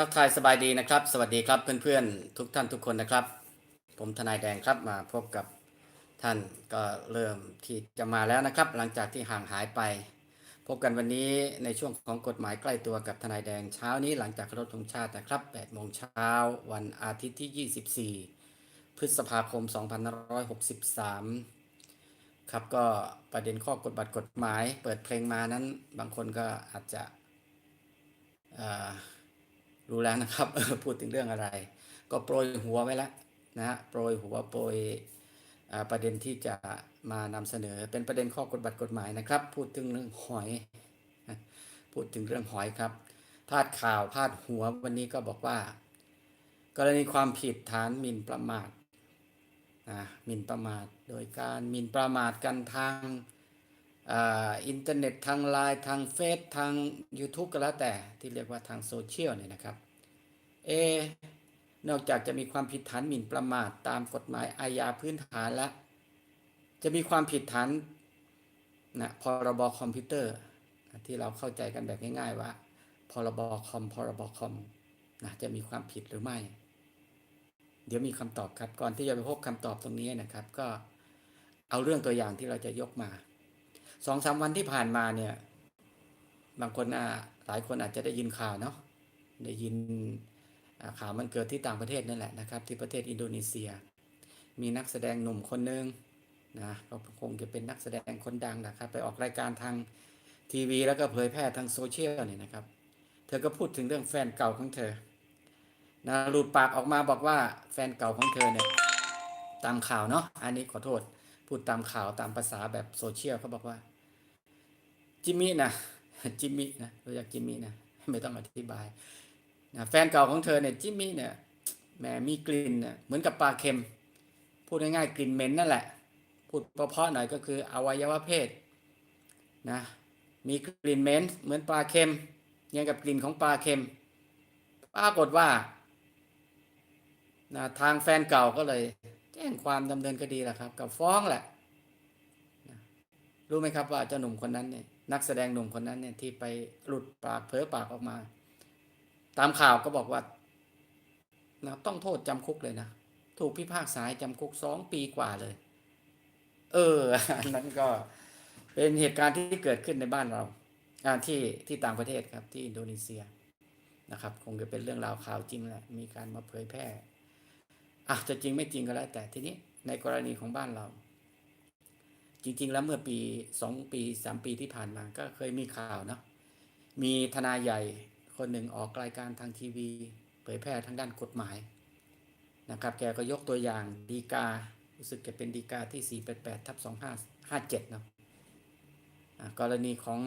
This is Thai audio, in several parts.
ทักทายสบายดีนะครับ สวัสดีครับเพื่อนๆ ทุกท่านทุกคนนะครับ ผมทนายแดงครับมาพบกับท่านก็เริ่มที่จะมาแล้วนะครับ หลังจากที่ห่างหายไป พบกันวันนี้ในช่วงของกฎหมายใกล้ตัวกับทนายแดงเช้านี้หลังจากคารพธงชาตินะครับ8โมงเช้าวันอาทิตย์ที่ 24 พฤษภาคม 2563 ครับก็ประเด็นข้อกฎบัตรกฎหมาย เปิดเพลงมานั้นบางคนก็อาจจะอ่า รู้แล้วนะครับพูดถึงเรื่องอะไร ก็โปรยหัวไว้แล้วนะฮะโปรยหัวโปรยประเด็นที่จะมานำเสนอเป็นประเด็นข้อกฎบัตรกฎหมายนะครับ พูดถึงเรื่องหอย พูดถึงเรื่องหอยครับพาดข่าวพาดหัววันนี้ก็บอกว่า กรณีความผิดฐานหมิ่นประมาทนะหมิ่นประมาท โดยการหมิ่นประมาทกันทาง อ่าอินเทอร์เน็ตทางไลน์ทางเฟซทาง YouTube ก็แล้วแต่ที่เรียกว่าทางโซเชียลเนี่ยนะครับเอนอกจากจะมีความผิดฐานหมิ่นประมาทตามกฎหมายอาญาพื้นฐานแล้ว จะมีความผิดฐานนะพรบคอมพิวเตอร์ ที่เราเข้าใจกันแบบง่ายๆว่าพรบคอมพรบคอมนะจะมีความผิดหรือไม่ เดี๋ยวมีคำตอบครับ ก่อนที่จะไปพบคำตอบตรงนี้นะครับ ก็เอาเรื่องตัวอย่างที่เราจะยกมา สองสามวันที่ผ่านมาเนี่ย บางคนอะหลายคนอาจจะได้ยินข่าวเนาะได้ยินข่าวมันเกิดที่ต่างประเทศนั่นแหละนะครับ ที่ประเทศอินโดนีเซีย มีนักแสดงหนุ่มคนหนึ่งนะก็คงจะเป็นนักแสดงคนดังนะครับ ไปออกรายการทางทีวี แล้วก็เผยแพร่ทางโซเชียลเนี่ยนะครับ เธอก็พูดถึงเรื่องแฟนเก่าของเธอนะหลุดปากออกมาบอกว่าแฟนเก่าของเธอเนี่ยตามข่าวเนาะอันนี้ขอโทษ พูดตามข่าวตามภาษาแบบโซเชียลเขาบอกว่า จิมมี่นะจิมมี่นะรู้จักจิมมี่นะไม่ต้องอธิบายนะแฟนเก่าของเธอเนี่ยจิมมี่เนี่ยแหมมีกลิ่นเนี่ยเหมือนกับปลาเค็ม พูดง่ายๆกลิ่นเหม็นนั่นแหละ พูดเพราะๆหน่อยก็คืออวัยวะเพศนะมีกลิ่นเหม็นเหมือนปลาเค็มยังกับกลิ่นของปลาเค็มปรากฏว่านะทางแฟนเก่าก็เลย แจ้งความดำเนินคดีแหละครับ กับฟ้องแหละรู้ไหมครับว่าเจ้าหนุ่มคนนั้นเนี่ยนักแสดงหนุ่มคนนั้นเนี่ยที่ไปหลุดปากเผลอปากออกมา ตามข่าวก็บอกว่านะต้องโทษจำคุกเลยนะถูกพิพากษาจำคุกสองปีกว่าเลย เอออันนั้นก็เป็นเหตุการณ์ที่เกิดขึ้นในบ้านเราที่ที่ต่างประเทศครับที่อินโดนีเซียนะครับ คงจะเป็นเรื่องราวข่าวจริงแหละมีการมาเผยแพร่ อะจะจริงไม่จริงก็แล้ว แต่ทีนี้ในกรณีของบ้านเรา จริง ๆ แล้วเมื่อปีสองปีสามปีที่ผ่านมาก็เคยมีข่าวเนาะมีทนายใหญ่คนหนึ่งออกรายการทางทีวี เผยแพร่ทางด้านกฎหมายนะครับ แกก็ยกตัวอย่างดีกา รู้สึกจะเป็นดีกาที่ 488ทับ2557เนาะะกรณีของ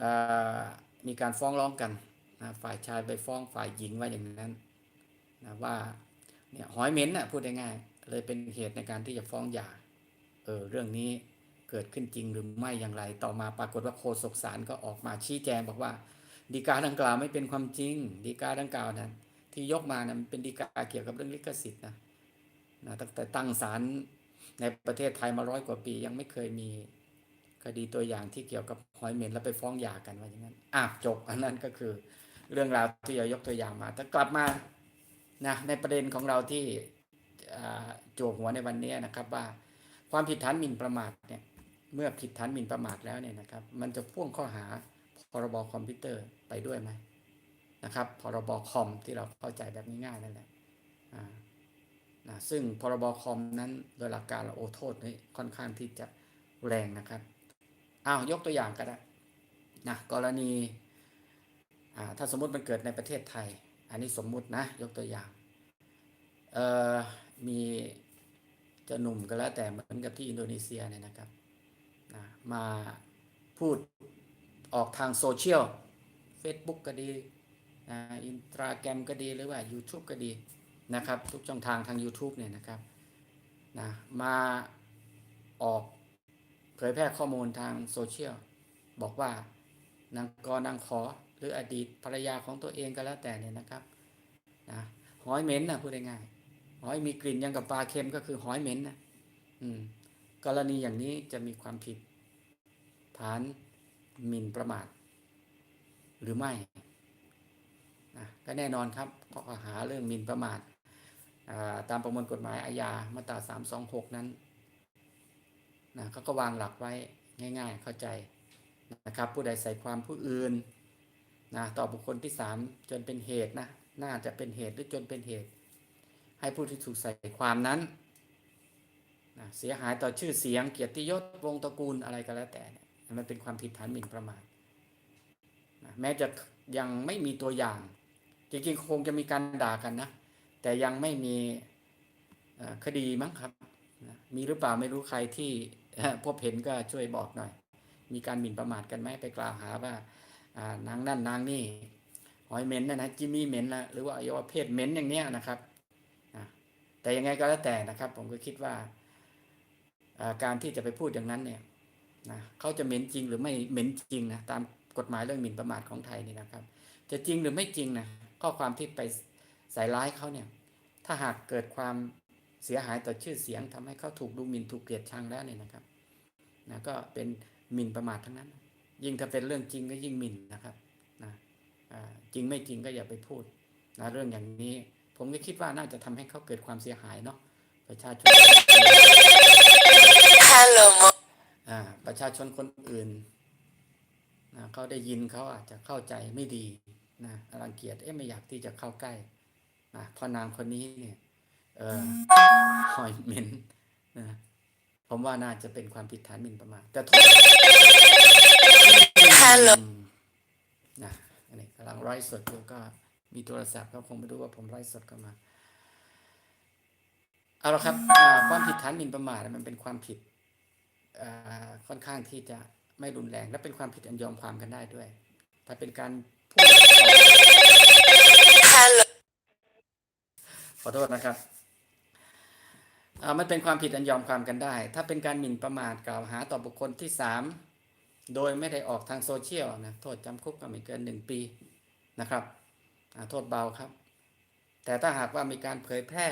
อมีการฟ้องร้องกันนะฝ่ายชายไปฟ้องฝ่ายหญิงว่าอย่างนั้นนะว่า เนี่ยหอยเหม็นนะพูดง่ายๆเลยเป็นเหตุในการที่จะฟ้องหย่าเออเรื่องนี้เกิดขึ้นจริงหรือไม่อย่างไร ต่อมาปรากฏว่าโฆษกศาลก็ออกมาชี้แจงบอกว่าดีกาดังกล่าวไม่เป็นความจริงดีกาดังกล่าวนั้นที่ยกมานะมันเป็นดีกาเกี่ยวกับเรื่องลิขสิทธิ์นะนะตั้งแต่ตั้งศาลในประเทศไทยมาร้อยกว่าปี ยังไม่เคยมีคดีตัวอย่างที่เกี่ยวกับหอยเหม็นแล้วไปฟ้องหย่ากันว่าอย่างนั้นอะจบอันนั้นก็คือ เรื่องราวที่เรายกตัวอย่างมาแต่กลับมา นะในประเด็นของเราที่โจกหัวในวันนี้นะครับว่าความผิดฐานหมิ่นประมาทเนี่ยเมื่อผิดฐานหมิ่นประมาทแล้วเนี่ยนะครับ มันจะพ่วงข้อหาพรบคอมพิวเตอร์ไปด้วยไหมนะครับพรบคอมที่เราเข้าใจแบบง่ายๆนั่นแหละนะซึ่งพรบคอมนั้นโดยหลักการเราโอโทษนี่ค่อนข้างที่จะแรงนะครับอ้าวยกตัวอย่างก็ได้นะกรณีอ่าถ้าสมมุติมันเกิดในประเทศไทย อันนี้สมมุตินะ ยกตัวอย่างเอ่อมีจะหนุ่มก็แล้วแต่เหมือนกับที่อินโดนีเซียเนี่ยนะครับนะมาพูดออกทางโซเชียล Facebook ก็ดีนะอินสตาแกรมก็ดีหรือว่า YouTube ก็ดีนะครับ ทุกช่องทางทาง YouTube เนี่ยนะครับนะมาออกเผยแพร่ข้อมูลทางโซเชียล บอกว่านางกอนางขอ หรืออดีตภรรยาของตัวเองก็แล้วแต่เนี่ยนะครับนะหอยเหม็นนะพูดง่ายๆหอยมีกลิ่นยังกับปลาเค็มก็คือหอยเหม็นนะอืม กรณีอย่างนี้จะมีความผิด ฐานหมิ่นประมาท หรือไม่นะก็แน่นอนครับข้อหาเรื่องหมิ่นประมาทอ่าตามประมวลกฎหมายอาญามาตรา326นั้นนะเขาก็วางหลักไว้ง่าย ๆ เข้าใจนะครับ ผู้ใดใส่ความผู้อื่น นะต่อบุคคลที่สามจนเป็นเหตุนะน่าจะเป็นเหตุหรือจนเป็นเหตุ ให้ผู้ที่ถูกใส่ความนั้นนะเสียหายต่อชื่อเสียงเกียรติยศวงศ์ตระกูลอะไรก็แล้วแต่นี่มันเป็นความผิดฐานหมิ่นประมาทนะแม้จะยังไม่มีตัวอย่าง จริงๆคงจะมีการด่ากันนะ แต่ยังไม่มีคดีมั้งครับนะมีหรือเปล่าไม่รู้ใครที่พบเห็นก็ช่วยบอกหน่อย มีการหมิ่นประมาทกันไหมไปกล่าวหาว่า นางนั่นนางนี่หอยเหม็นนะนะจิมมี่เหม็นละหรือว่าอวัยวะเพศเหม็นอย่างเนี้ยนะครับแต่ยังไงก็แล้วแต่นะครับ ผมก็คิดว่าการที่จะไปพูดอย่างนั้นเนี่ยนะเขาจะเหม็นจริงหรือไม่เหม็นจริงนะตามกฎหมายเรื่องหมิ่นประมาทของไทยนี่นะครับ จะจริงหรือไม่จริงนะข้อความที่ไปใส่ร้ายเขาเนี่ย ถ้าหากเกิดความเสียหายต่อชื่อเสียงทำให้เขาถูกดูหมิ่นถูกเกลียดชังแล้วเนี่ยนะครับนะก็เป็นหมิ่นประมาททั้งนั้น ยิ่งถ้าเป็นเรื่องจริงก็ยิ่งหมิ่นนะครับนะอ่าจริงไม่จริงก็อย่าไปพูดนะเรื่องอย่างนี้ ผมก็คิดว่าน่าจะทำให้เขาเกิดความเสียหายเนาะประชาชน Hello, Mo- อ่าประชาชนคนอื่นนะเขาได้ยินเขาอาจจะเข้าใจไม่ดีนะรังเกียจเอ๊ะไม่อยากที่จะเข้าใกล้นะเพราะนางคนนี้เนี่ย เออหอยเหม็นนะผมว่าน่าจะเป็นความผิดฐานหมิ่นประมาทแต่โทษ Hello อืมนะอันนี้กำลังไลฟ์สดอยู่ก็มีโทรศัพท์ก็คงไม่รู้ว่าผมไลฟ์สดเข้ามา เอาละครับความผิดฐานหมิ่นประมาทมันเป็นความผิดค่อนข้างที่จะไม่รุนแรง และเป็นความผิดอันยอมความกันได้ด้วย ถ้าเป็นการพูด Hello, ขอโทษนะครับมันเป็นความผิดอันยอมความกันได้ ถ้าเป็นการหมิ่นประมาทกล่าวหาต่อบุคคลที่สาม โดยไม่ได้ออกทางโซเชียลนะโทษจำคุกก็ไม่เกินหนึ่งปีนะครับโทษเบาครับ แต่ถ้าหากว่ามีการเผยแพร่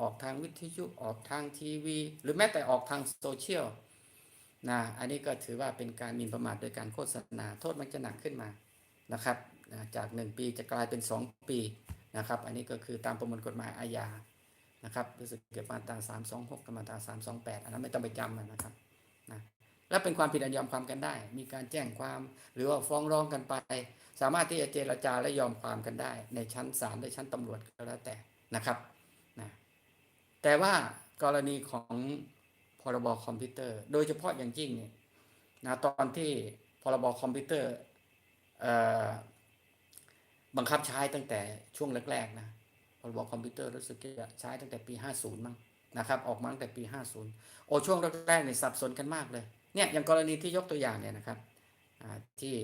ออกทางวิทยุออกทางทีวี หรือแม้แต่ออกทางโซเชียลนะอันนี้ก็ถือว่าเป็นการมินประมาทโดยการโฆษณา โทษมันจะหนักขึ้นมานะครับจากหนึ่งปีจะกลายเป็นสองปีนะครับ อันนี้ก็คือตามประมวลกฎหมายอาญานะครับรู้สึกเกี่ยวกับมาตราสามสองหกกับมาตราสามสองแปดอันนั้นไม่ต้องไปจำนะครับ และเป็นความผิดอันยอมความกันได้ มีการแจ้งความหรือว่าฟ้องร้องกันไป สามารถที่จะเจรจาและยอมความกันได้ ในชั้นศาลหรือชั้นตำรวจก็แล้วแต่นะครับนะแต่ว่ากรณีของพรบคอมพิวเตอร์ โดยเฉพาะอย่างยิ่งเนี่ยนะตอนที่พรบคอมพิวเตอร์เอ่อบังคับใช้ตั้งแต่ช่วงแรกๆนะพรบคอมพิวเตอร์รู้สึกจะใช้ตั้งแต่ปี 50 มั้งนะครับ ออกมาตั้งแต่ปี 50 โอ้ช่วงแรกๆเนี่ยสับสนกันมากเลย เนี่ยอย่างกรณีที่ยกตัวอย่างเนี่ยนะครับที่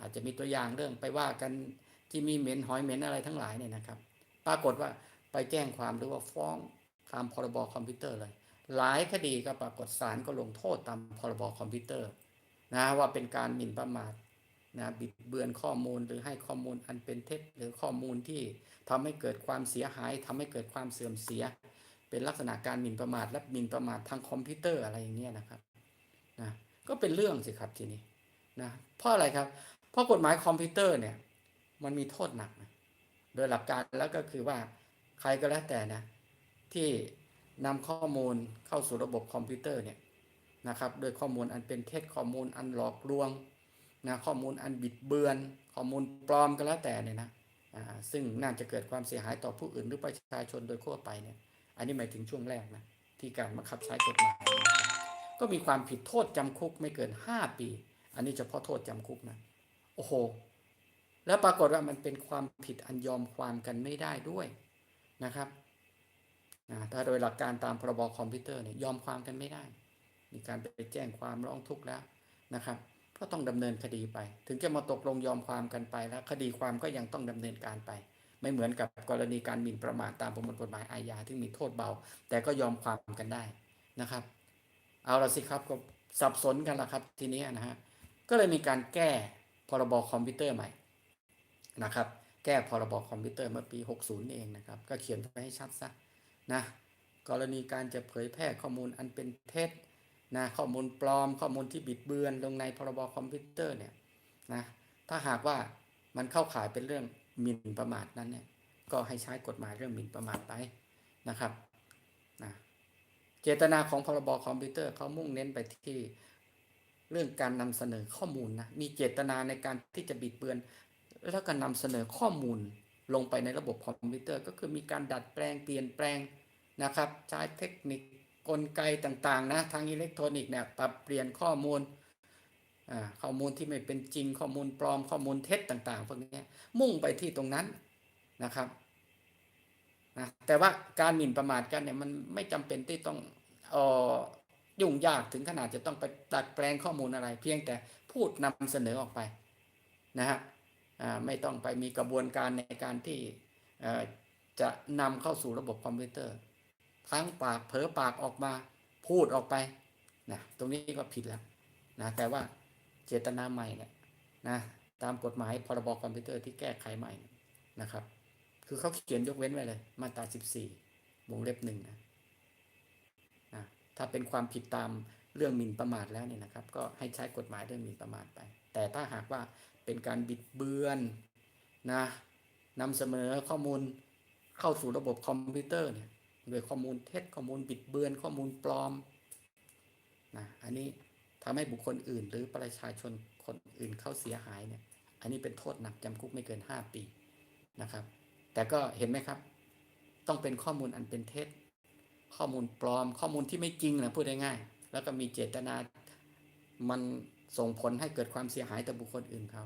อาจจะมีตัวอย่างเรื่องไปว่ากันที่มีเหม็นหอยเหม็นอะไรทั้งหลายเนี่ยนะครับ ปรากฏว่าไปแจ้งความหรือว่าฟ้องตามพรบคอมพิวเตอร์เลย หลายคดีก็ปรากฏศาลก็ลงโทษตามพรบคอมพิวเตอร์นะว่าเป็นการหมิ่นประมาทนะบิดเบือนข้อมูลหรือให้ข้อมูลอันเป็นเท็จหรือข้อมูลที่ทำให้เกิดความเสียหายทำให้เกิดความเสื่อมเสีย เป็นลักษณะการหมิ่นประมาทและหมิ่นประมาททางคอมพิวเตอร์อะไรอย่างเงี้ยนะครับ นะก็เป็นเรื่องสิครับทีนี้นะเพราะอะไรครับ เพราะกฎหมายคอมพิวเตอร์เนี่ย มันมีโทษหนักนะโดยหลักการแล้วก็คือว่าใครก็แล้วแต่นะ ที่นำข้อมูลเข้าสู่ระบบคอมพิวเตอร์เนี่ยนะครับโดยข้อมูลอันเป็นเท็จข้อมูลอันหลอกลวงนะข้อมูลอันบิดเบือน ข้อมูลปลอมก็แล้วแต่เนี่ยนะซึ่งน่าจะเกิดความเสียหายต่อผู้อื่นหรือประชาชนโดยทั่วไปเนี่ย อันนี้หมายถึงช่วงแรกนะที่การบังคับใช้กฎหมาย ก็มีความผิดโทษจำคุกไม่เกิน 5 ปี อันนี้เฉพาะโทษจำคุกนะ โอ้โห แล้วปรากฏว่ามันเป็นความผิดอันยอมความกันไม่ได้ด้วยนะครับนะถ้าโดยหลักการตามพรบคอมพิวเตอร์เนี่ยยอมความกันไม่ได้ มีการไปแจ้งความร้องทุกข์แล้วนะครับ ก็ต้องดำเนินคดีไป ถึงจะมาตกลงยอมความกันไปแล้ว คดีความก็ยังต้องดำเนินการไป ไม่เหมือนกับกรณีการหมิ่นประมาทตามประมวลกฎหมายอาญาที่มีโทษเบา แต่ก็ยอมความกันได้นะครับ เอาละสิครับก็สับสนกันละครับทีนี้นะฮะก็เลยมีการแก้พรบคอมพิวเตอร์ใหม่นะครับ แก้พรบคอมพิวเตอร์เมื่อปี 60 เองนะครับ ก็เขียนไว้ให้ชัดซะนะกรณีการจะเผยแพร่ข้อมูลอันเป็นเท็จนะข้อมูลปลอมข้อมูลที่บิดเบือนลงในพรบคอมพิวเตอร์เนี่ยนะถ้าหากว่ามันเข้าข่ายเป็นเรื่องหมิ่นประมาทนั้นเนี่ยก็ให้ใช้กฎหมายเรื่องหมิ่นประมาทไปนะครับนะ เจตนาของพรบคอมพิวเตอร์เขามุ่งเน้นไปที่เรื่องการนำเสนอข้อมูลนะมีเจตนาในการที่จะบิดเบือน แล้วก็นำเสนอข้อมูลลงไปในระบบคอมพิวเตอร์ ก็คือมีการดัดแปลงเปลี่ยนแปลงนะครับ ใช้เทคนิคกลไกต่างๆนะทางอิเล็กทรอนิกส์เนี่ยปรับเปลี่ยนข้อมูลข้อมูลที่ไม่เป็นจริงข้อมูลปลอมข้อมูลเท็จต่างๆพวกนี้มุ่งไปที่ตรงนั้นนะครับ นะแต่ว่าการหมิ่นประมาทกันเนี่ยมันไม่จำเป็นที่ต้องออยุ่งยากถึงขนาดจะต้องไปดัดแปลงข้อมูลอะไร เพียงแต่พูดนำเสนอออกไปนะฮะไม่ต้องไปมีกระบวนการในการที่จะนำเข้าสู่ระบบคอมพิวเตอร์ ทั้งปากเผลอปากออกมาพูดออกไปนะตรงนี้ก็ผิดแล้วนะแต่ว่าเจตนาใหม่เนี่ยนะตามกฎหมายพรบคอมพิวเตอร์ที่แก้ไขใหม่นะครับ คือเขาเขียนยกเว้นไว้เลย มาตรา14วงเล็บหนึ่งนะนะ ถ้าเป็นความผิดตามเรื่องหมิ่นประมาทแล้วเนี่ยนะครับ ก็ให้ใช้กฎหมายเรื่องหมิ่นประมาทไป แต่ถ้าหากว่าเป็นการบิดเบือนนะนำเสนอข้อมูลเข้าสู่ระบบคอมพิวเตอร์เนี่ยโดยข้อมูลเท็จข้อมูลบิดเบือนข้อมูลปลอมนะอันนี้ทำให้บุคคลอื่น หรือประชาชนคนอื่นเข้าเสียหายเนี่ย อันนี้เป็นโทษหนักจำคุกไม่เกิน 5 ปีนะครับ แต่ก็เห็นไหมครับ ต้องเป็นข้อมูลอันเป็นเท็จ ข้อมูลปลอมข้อมูลที่ไม่จริงนะพูดง่ายๆแล้วก็มีเจตนา มันส่งผลให้เกิดความเสียหายต่อบุคคลอื่นเขา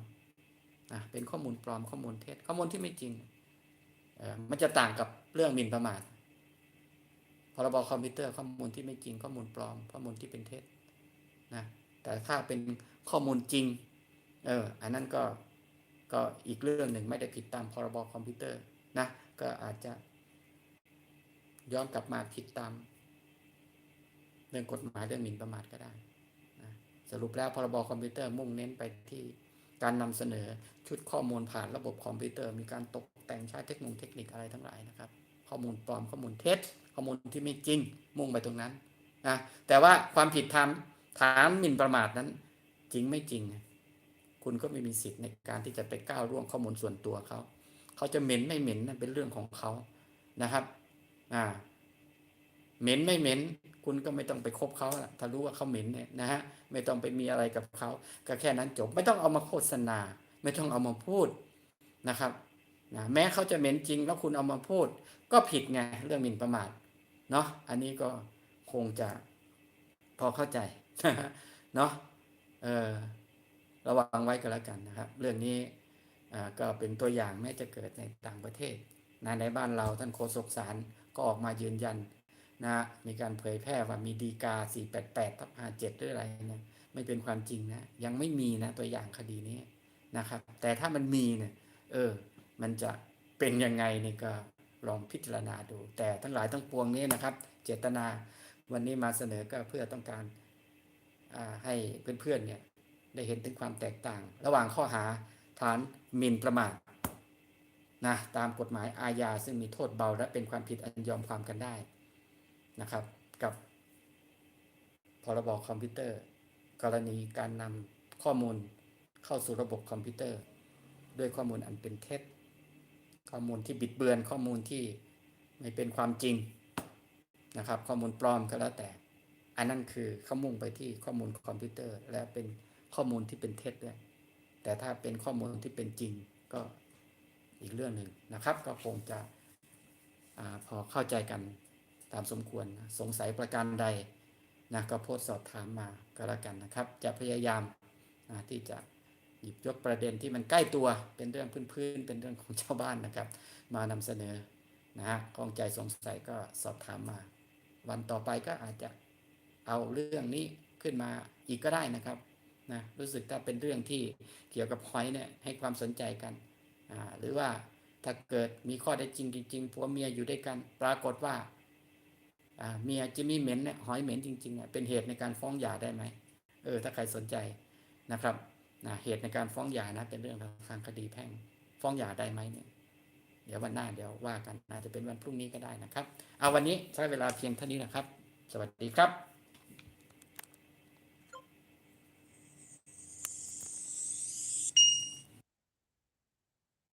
เป็นข้อมูลปลอมข้อมูลเท็จ ข้อมูลที่ไม่จริงเออมันจะต่างกับเรื่องหมิ่นประมาทพรบคอมพิวเตอร์ข้อมูลที่ไม่จริงข้อมูลปลอม ข้อมูลที่เป็นเท็จนะแต่ถ้าเป็นข้อมูลจริงเอออันนั้นก็ก็อีกเรื่องหนึ่งไม่ได้ผิดตามพรบคอมพิวเตอร์ นะก็อาจจะย้อนกลับมาผิดตามเรื่องกฎหมายเรื่องหมิ่นประมาทก็ได้นะสรุปแล้วพรบคอมพิวเตอร์มุ่งเน้นไปที่การนำเสนอชุดข้อมูลผ่านระบบคอมพิวเตอร์ มีการตกแต่งใช้เทคโนโลยีเทคนิคอะไรทั้งหลายนะครับ ข้อมูลปลอมข้อมูลเท็จ ข้อมูลที่ไม่จริงมุ่งไปตรงนั้นนะแต่ว่าความผิดทำฐานหมิ่นประมาทนั้น จริงไม่จริง คุณก็ไม่มีสิทธิ์ในการที่จะไปก้าวล่วงข้อมูลส่วนตัวเขา เขาจะเหม็นไม่เหม็นนั่นเป็นเรื่องของเขานะครับ อ่า เหม็นไม่เหม็น คุณก็ไม่ต้องไปคบเขาถ้ารู้ว่าเขาเหม็นเนี่ยนะฮะไม่ต้องไปมีอะไรกับเขาก็แค่นั้นจบ ไม่ต้องเอามาโฆษณา ไม่ต้องเอามาพูดนะครับนะแม้เขาจะเหม็นจริง แล้วคุณเอามาพูด ก็ผิดไงเรื่องหมิ่นประมาทเนาะอันนี้ก็คงจะพอเข้าใจเนาะเออระวังไว้ก็แล้วกันนะครับ เรื่องนี้ ก็เป็นตัวอย่างแม้จะเกิดในต่างประเทศนะในบ้านเราท่านโฆษกศาลก็ออกมายืนยันนะมีการเผยแพร่ว่ามีดีกา 488ทับ57หรืออะไรเนี่ยไม่เป็นความจริงนะยังไม่มีนะตัวอย่างคดีนี้นะครับ แต่ถ้ามันมีเนี่ยเออ มันจะเป็นยังไงนี่ก็ลองพิจารณาดู แต่ทั้งหลายทั้งปวงนี้นะครับ เจตนาวันนี้มาเสนอก็เพื่อต้องการอ่าให้เพื่อนๆเนี่ยได้เห็นถึงความแตกต่าง ระหว่างข้อหา ฐานหมิ่นประมาทนะตามกฎหมายอาญาซึ่งมีโทษเบาและเป็นความผิดอันยอมความกันได้นะครับ กับพรบคอมพิวเตอร์ กรณีการนำข้อมูลเข้าสู่ระบบคอมพิวเตอร์ ด้วยข้อมูลอันเป็นเท็จ ข้อมูลที่บิดเบือนข้อมูลที่ไม่เป็นความจริงนะครับ ข้อมูลปลอมก็แล้วแต่ อันนั้นคือเขามุ่งไปที่ข้อมูลคอมพิวเตอร์ และเป็นข้อมูลที่เป็นเท็จด้วย แต่ถ้าเป็นข้อมูลที่เป็นจริงก็อีกเรื่องหนึ่งนะครับ ก็คงจะอพอเข้าใจกันตามสมควรนะสงสัยประการใดนะก็โพสต์สอบถามมาก็แล้วกันนะครับ จะพยายามนะที่จะหยิบยกประเด็นที่มันใกล้ตัวเป็นเรื่องพื้นๆเป็นเรื่องของชาวบ้านนะครับ มานำเสนอนะฮะข้องใจสงสัยก็สอบถามมา วันต่อไปก็อาจจะเอาเรื่องนี้ขึ้นมาอีกก็ได้นะครับ นะรู้สึกถ้าเป็นเรื่องที่เกี่ยวกับหอยเนี่ยให้ความสนใจกันอ่าหรือว่าถ้าเกิดมีข้อได้จริงจริงผัวเมียอยู่ด้วยกัน ปรากฏว่าอ่าเมียจะมีเหม็นเนี่ยหอยเหม็นจริงๆเนี่ยเป็นเหตุในการฟ้องหย่าได้ไหมเออถ้าใครสนใจนะครับนะเหตุในการฟ้องหย่านะเป็นเรื่องทางคดีแพ่ง ฟ้องหย่าได้ไหมเนี่ยเดี๋ยววันหน้าเดี๋ยวว่ากันอาจจะเป็นวันพรุ่งนี้ก็ได้นะครับ เอาวันนี้ใช้เวลาเพียงเท่านี้นะครับ สวัสดีครับ